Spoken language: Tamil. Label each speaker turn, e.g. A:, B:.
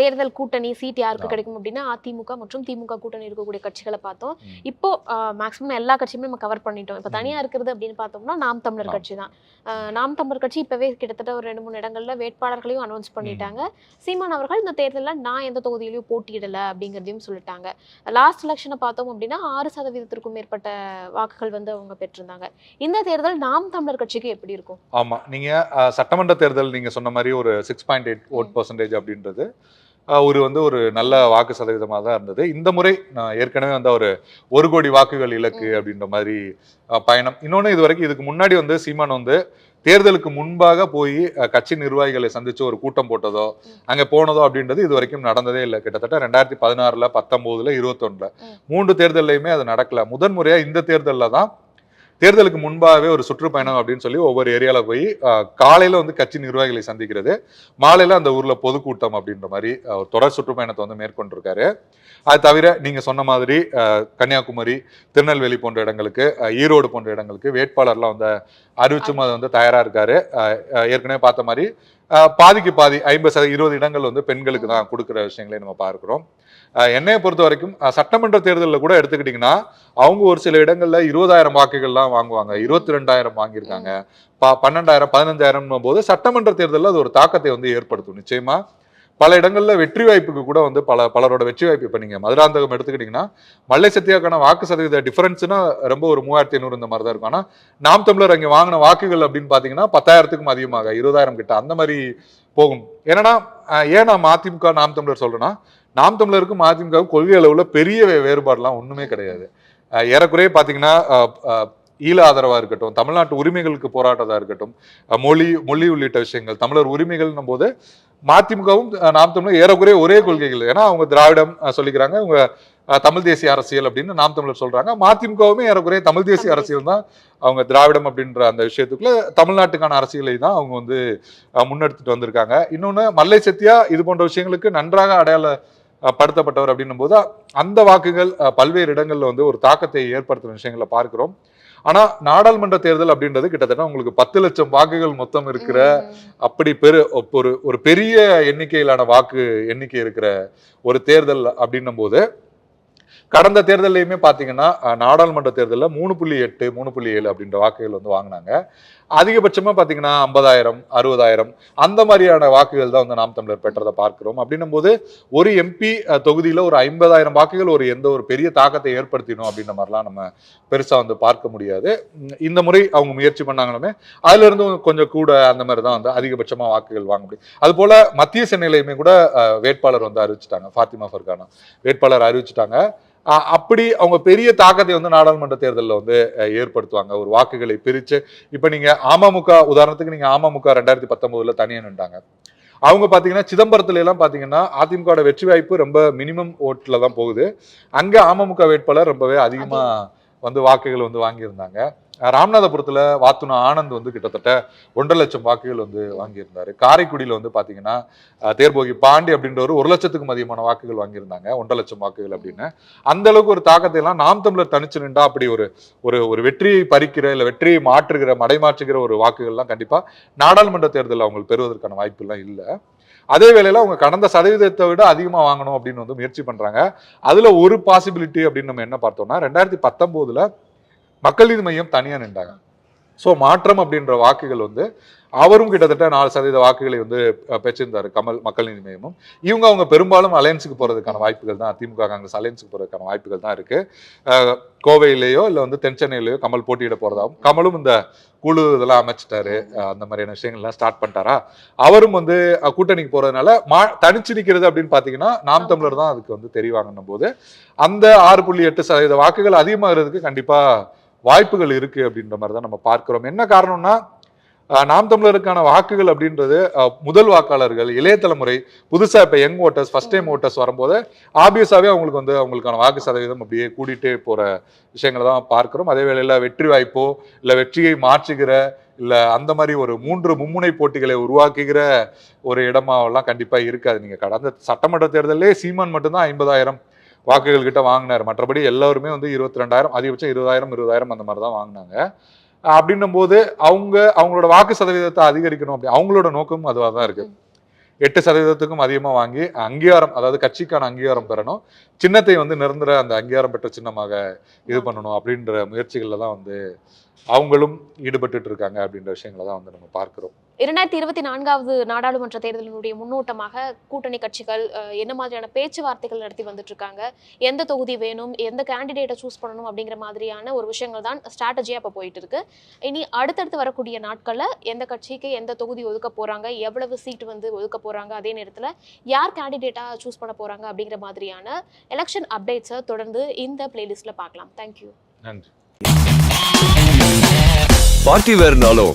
A: தேர்தல் கூட்டணி சீட் யாருக்கு. கிடைக்கும் அப்படின்னா அதிமுக மற்றும் திமுக கூட்டணி இருக்கக்கூடிய கட்சிகளை பார்த்தோம். இப்போ மேக்ஸிமம் எல்லா கட்சியுமே நம்ம கவர் பண்ணிட்டோம். இப்போ
B: ம்.
A: தனியா இருக்கிறது அப்படின்னு பார்த்தோம்னா நாம் தமிழர். கட்சி தான். நாம் தமிழர் கட்சி இப்பவே கிட்டத்தட்ட ஒரு ரெண்டு மூணு இடங்கள்ல வேட்பாளர்களையும் அனௌன்ஸ் பண்ணிட்டாங்க. சீமான் அவர்கள் இந்த தேர்தலில் நான் எந்த தொகுதியிலையும் போட்டியிடல அப்படிங்கிறதையும் சொல்லிட்டாங்க. லாஸ்ட் எலெக்ஷனை பார்த்தோம் அப்படின்னா ஆறு சதவீதத்திற்கும் மேற்பட்ட வாக்குகள் வந்து அவங்க பெற்றிருந்தாங்க. இந்த தேர்தல் நாம் தமிழர் கட்சிக்கு எப்படி இருக்கும்?
B: ஆமா. நீங்க சட்டமன்ற தேர்தல் நீங்க சொன்ன மாதிரி ஒரு six point eight vote percentage அப்படின்றது. ஒரு வந்து ஒரு நல்ல வாக்கு சதவீதமாக தான் இருந்தது. இந்த முறை நான் ஏற்கனவே வந்து ஒரு ஒரு கோடி வாக்குகள் இலக்கு அப்படின்ற மாதிரி பயணம். இன்னொன்று இது வரைக்கும் இதுக்கு முன்னாடி வந்து சீமான் வந்து தேர்தலுக்கு முன்பாக போய் கட்சி நிர்வாகிகளை சந்திச்சு ஒரு கூட்டம் போட்டதோ. அங்க போனதோ அப்படின்றது இது வரைக்கும் நடந்ததே இல்லை. கிட்டத்தட்ட ரெண்டாயிரத்தி பதினாறுல பத்தொன்பதுல இருபத்தொன்னுல. மூன்று தேர்தல்லையுமே அது நடக்கல. முதன் முறையா இந்த தேர்தலில் தான் தேர்தலுக்கு முன்பாகவே ஒரு சுற்றுப்பயணம் அப்படின்னு சொல்லி ஒவ்வொரு ஏரியாவில் போய் காலையில் வந்து கட்சி நிர்வாகிகளை சந்திக்கிறது மாலையில் அந்த ஊரில் பொதுக்கூட்டம் அப்படின்ற மாதிரி ஒரு தொடர் சுற்றுப்பயணத்தை வந்து மேற்கொண்டிருக்காரு. அது தவிர நீங்கள் சொன்ன மாதிரி கன்னியாகுமரி திருநெல்வேலி போன்ற இடங்களுக்கு ஈரோடு போன்ற இடங்களுக்கு வேட்பாளர்லாம் வந்து அறிவிச்சும் அது வந்து தயாராக இருக்காரு. ஏற்கனவே பார்த்த மாதிரி பாதிக்கு பாதி ஐம்பது சதவீதம் இருபது இடங்கள் வந்து பெண்களுக்கு தான் கொடுக்குற விஷயங்களை நம்ம பார்க்குறோம். என்னையை பொறுத்த வரைக்கும் சட்டமன்ற தேர்தலில் கூட எடுத்துக்கிட்டிங்கன்னா அவங்க ஒரு சில இடங்களில் இருபதாயிரம் வாக்குகள்லாம் வாங்குவாங்க. இருபத்தி ரெண்டாயிரம் வாங்கியிருக்காங்க. ப- பன்னெண்டாயிரம் பதினஞ்சாயிரம் போது சட்டமன்ற தேர்தலில் அது ஒரு தாக்கத்தை வந்து ஏற்படுத்தும் நிச்சயமா? பல இடங்களில் வெற்றி வாய்ப்புக்கு கூட வந்து பல பலரோட வெற்றி வாய்ப்பு. இப்போ நீங்கள் மதுராந்தகம் எடுத்துக்கிட்டீங்கன்னா மல்லை சத்தியாக்கான வாக்கு சதவீத டிஃபரன்ஸ்னா ரொம்ப ஒரு மூவாயிரத்தி ஐநூறு இந்த மாதிரி தான் இருக்கும். ஆனால் நாம் தமிழர் அங்கே வாங்கின வாக்குகள் அப்படின்னு பார்த்தீங்கன்னா பத்தாயிரத்துக்கும் அதிகமாக இருபதாயிரம் கிட்ட அந்த மாதிரி போகும். ஏன்னா ஏன் நான் அதிமுக நாம் தமிழர் சொல்றேன்னா நாம் தமிழருக்கும் அதிமுகவுக்கும் கொள்கை அளவுல பெரிய வேறுபாடுலாம் ஒண்ணுமே கிடையாது. ஏறக்குறைய அஹ், ஈழ ஆதரவா இருக்கட்டும் தமிழ்நாட்டு உரிமைகளுக்கு போராட்டதா இருக்கட்டும் மொழி மொழி உள்ளிட்ட விஷயங்கள் தமிழர் உரிமைகள்னும் போது மதிமுகவும் நாம் தமிழர் ஏறக்குறைய ஒரே கொள்கைகள். ஏன்னா அவங்க திராவிடம் சொல்லிக்கிறாங்க அவங்க தமிழ் தேசிய அரசியல் அப்படின்னு நாம் தமிழர் சொல்றாங்க. மதிமுகவுமே ஏறக்குறைய தமிழ் தேசிய அரசியல் தான். அவங்க திராவிடம் அப்படின்ற அந்த விஷயத்துக்குள்ள தமிழ்நாட்டுக்கான அரசியலை தான் அவங்க வந்து முன்னெடுத்துட்டு வந்திருக்காங்க. இன்னொன்னு மல்லை சத்யா இது போன்ற விஷயங்களுக்கு நன்றாக அடையாள படுத்தப்பட்டவர் அப்படின்னும் போது அந்த வாக்குகள் பல்வேறு இடங்கள்ல வந்து ஒரு தாக்கத்தை ஏற்படுத்தும் விஷயங்களை பார்க்கிறோம் ஆனா நாடாளுமன்ற தேர்தல் அப்படின்றது கிட்டத்தட்ட உங்களுக்கு பத்து லட்சம் வாக்குகள் மொத்தம் இருக்கிற. அப்படி பெரு ஒரு ஒரு பெரிய எண்ணிக்கையிலான வாக்கு எண்ணிக்கை இருக்கிற ஒரு தேர்தல் அப்படின்னும் போது கடந்த தேர்தல்லையுமே பார்த்தீங்கன்னா நாடாளுமன்ற தேர்தலில் மூணு புள்ளி எட்டு மூணு புள்ளி ஏழு அப்படின்ற வாக்குகள் வந்து வாங்கினாங்க. அதிகபட்சமாக பார்த்தீங்கன்னா ஐம்பதாயிரம் அறுபதாயிரம் அந்த மாதிரியான வாக்குகள் தான் வந்து நாம் தமிழர் பெற்றதை பார்க்கிறோம். அப்படின்னும் போது ஒரு எம்பி தொகுதியில் ஒரு ஐம்பதாயிரம் வாக்குகள் ஒரு எந்த ஒரு பெரிய தாக்கத்தை ஏற்படுத்தினோம் அப்படின்ற மாதிரிலாம் நம்ம பெருசாக வந்து பார்க்க முடியாது. இந்த முறை அவங்க முயற்சி பண்ணாங்களுமே அதுல கொஞ்சம் கூட அந்த மாதிரி தான் வந்து அதிகபட்சமாக வாக்குகள் வாங்க முடியும். அது போல மத்திய சென்னையிலையுமே கூட வேட்பாளர் வந்து அறிவிச்சிட்டாங்க. ஃபாத்திமா ஃபர்கானா வேட்பாளர் அறிவிச்சிட்டாங்க. அப்படி அவங்க பெரிய தாக்கத்தை வந்து நாடாளுமன்ற தேர்தலில் வந்து ஏற்படுத்துவாங்க. ஒரு வாக்குகளை பிரிச்சு இப்ப நீங்க அமமுக உதாரணத்துக்கு நீங்க அமமுக ரெண்டாயிரத்தி பத்தொன்பதுல தனியா நின்றாங்க அவங்க பாத்தீங்கன்னா சிதம்பரத்துல எல்லாம் பாத்தீங்கன்னா அதிமுக வெற்றி வாய்ப்பு ரொம்ப மினிமம் ஓட்டுல தான் போகுது. அங்க அமமுக வேட்பாளர் ரொம்பவே அதிகமா வந்து வாக்குகள் வந்து வாங்கியிருந்தாங்க. ராமநாதபுரத்தில் வாத்துனா ஆனந்த் வந்து கிட்டத்தட்ட ஒன்றரை லட்சம் வாக்குகள் வந்து வாங்கியிருந்தார். காரைக்குடியில் வந்து பார்த்தீங்கன்னா தேர்போகி பாண்டி அப்படின்றவர் ஒரு லட்சத்துக்கும் அதிகமான வாக்குகள் வாங்கியிருந்தாங்க. ஒன்றரை லட்சம் வாக்குகள் அப்படின்னு. அந்த அளவுக்கு ஒரு தாக்கத்தை எல்லாம் நாம் தமிழர் தனிச்சு நின்றா அப்படி ஒரு ஒரு ஒரு வெற்றியை பறிக்கிற இல்லை வெற்றியை மாற்றுகிற மடைமாற்றுகிற ஒரு வாக்குகள்லாம் கண்டிப்பாக நாடாளுமன்ற தேர்தலில் அவங்க பெறுவதற்கான வாய்ப்புலாம் இல்லை. அதே வேளையில் அவங்க கடந்த சதவீதத்தை விட அதிகமாக வாங்கணும் அப்படின்னு வந்து முயற்சி பண்ணுறாங்க அதில் ஒரு பாசிபிலிட்டி அப்படின்னு நம்ம என்ன பார்த்தோம்னா ரெண்டாயிரத்தி பத்தொம்போதில் மக்கள் நீதி மையம் தனியாக நின்றாங்க. ஸோ மாற்றம் அப்படின்ற வாக்குகள் வந்து அவரும் கிட்டத்தட்ட நாலு சதவீத வாக்குகளை வந்து பெற்றிருந்தார் பெற்றிருந்தாரு கமல் மக்கள் நீதி மையமும். இவங்க அவங்க பெரும்பாலும் அலையன்ஸுக்கு போகிறதுக்கான வாய்ப்புகள் தான் திமுக காங்கிரஸ் அலையன்ஸுக்கு போகிறதுக்கான வாய்ப்புகள் தான் இருக்குது கோவையிலேயோ இல்லை வந்து தென் சென்னையிலேயோ கமல் போட்டியிட போகிறதாகவும் கமலும் இந்த குழு இதெல்லாம் அமைச்சிட்டாரு அந்த மாதிரியான விஷயங்கள்லாம் ஸ்டார்ட் பண்ணிட்டாரா? அவரும் வந்து கூட்டணிக்கு போகிறதுனால மா தனிச்சு நிற்கிறது அப்படின்னு பார்த்தீங்கன்னா நாம் தமிழர் தான் அதுக்கு வந்து தெரிவாங்கன்னும் போது அந்த ஆறு புள்ளி எட்டு சதவீத வாக்குகள் அதிகமாகிறதுக்கு கண்டிப்பாக வாய்ப்புகள் இருக்கு அப்படின்ற மாதிரி தான் நம்ம பார்க்கிறோம். என்ன காரணம்னா நாம் தமிழருக்கான வாக்குகள் அப்படின்றது முதல் வாக்காளர்கள் இளைய தலைமுறை புதுசா இப்ப young voters first time voters வரும்போது ஆப்வியஸாவே அவங்களுக்கு வந்து அவங்களுக்கான வாக்கு சதவீதம் அப்படியே கூடிட்டே போற விஷயங்களை தான் பார்க்கிறோம். அதே வேளையில வெற்றி வாய்ப்போ இல்ல வெற்றியை மாற்றுகிற இல்ல அந்த மாதிரி ஒரு மூன்று மும்முனை போட்டிகளை உருவாக்குகிற ஒரு இடமாவெல்லாம் கண்டிப்பா இருக்காது நீங்க கடந்த சட்டமன்ற தேர்தலே சீமான் மட்டும்தான் ஐம்பதாயிரம் வாக்குகள் கிட்ட வாங்கினார். மற்றபடி எல்லாருமே வந்து இருபத்தி ரெண்டாயிரம் அதிகபட்சம் இருபதாயிரம் இருபதாயிரம் அந்த மாதிரி தான் வாங்கினாங்க. அப்படின்னும் போது அவங்க அவங்களோட வாக்கு சதவீதத்தை அதிகரிக்கணும் அப்படி அவங்களோட நோக்கமும் அதுவாக தான் இருக்கு. எட்டு சதவீதத்துக்கும் அதிகமாக வாங்கி அங்கீகாரம் அதாவது கட்சிக்கான அங்கீகாரம் பெறணும். சின்னத்தை வந்து நிரந்தர அந்த அங்கீகாரம் பெற்ற சின்னமாக இது பண்ணணும் அப்படின்ற முயற்சிகளில் தான் வந்து அவங்களும் ஈடுபட்டு இருக்காங்க அப்படின்ற விஷயங்களை தான் வந்து நம்ம பார்க்குறோம்.
A: இரண்டாயிரத்தி இருபத்தி நான்காவது நாடாளுமன்ற தேர்தலினுடைய முன்னோட்டமாக கூட்டணி கட்சிகள் என்ன மாதிரியான பேச்சுவார்த்தைகள் நடத்தி வந்துட்டு இருக்காங்க எந்த தொகுதி வேணும்? எந்த கேண்டிடேட்டை சூஸ் பண்ணணும்? அப்படிங்கிற மாதிரியான ஒரு விஷயங்கள் தான் ஸ்ட்ராட்டஜியாக இப்போ போயிட்டு இருக்கு இனி அடுத்தடுத்து வரக்கூடிய நாட்களில் எந்த கட்சிக்கு எந்த தொகுதி ஒதுக்க போறாங்க? எவ்வளவு சீட் வந்து ஒதுக்க போறாங்க? அதே நேரத்தில் யார் கேண்டிடேட்டாக சூஸ் பண்ண போறாங்க? அப்படிங்கிற மாதிரியான எலெக்ஷன் அப்டேட்ஸை தொடர்ந்து இந்த பிளேலிஸ்ட்ல பார்க்கலாம். தேங்க்யூ
B: நன்றி.
C: பார்ட்டி வேறுனாலும்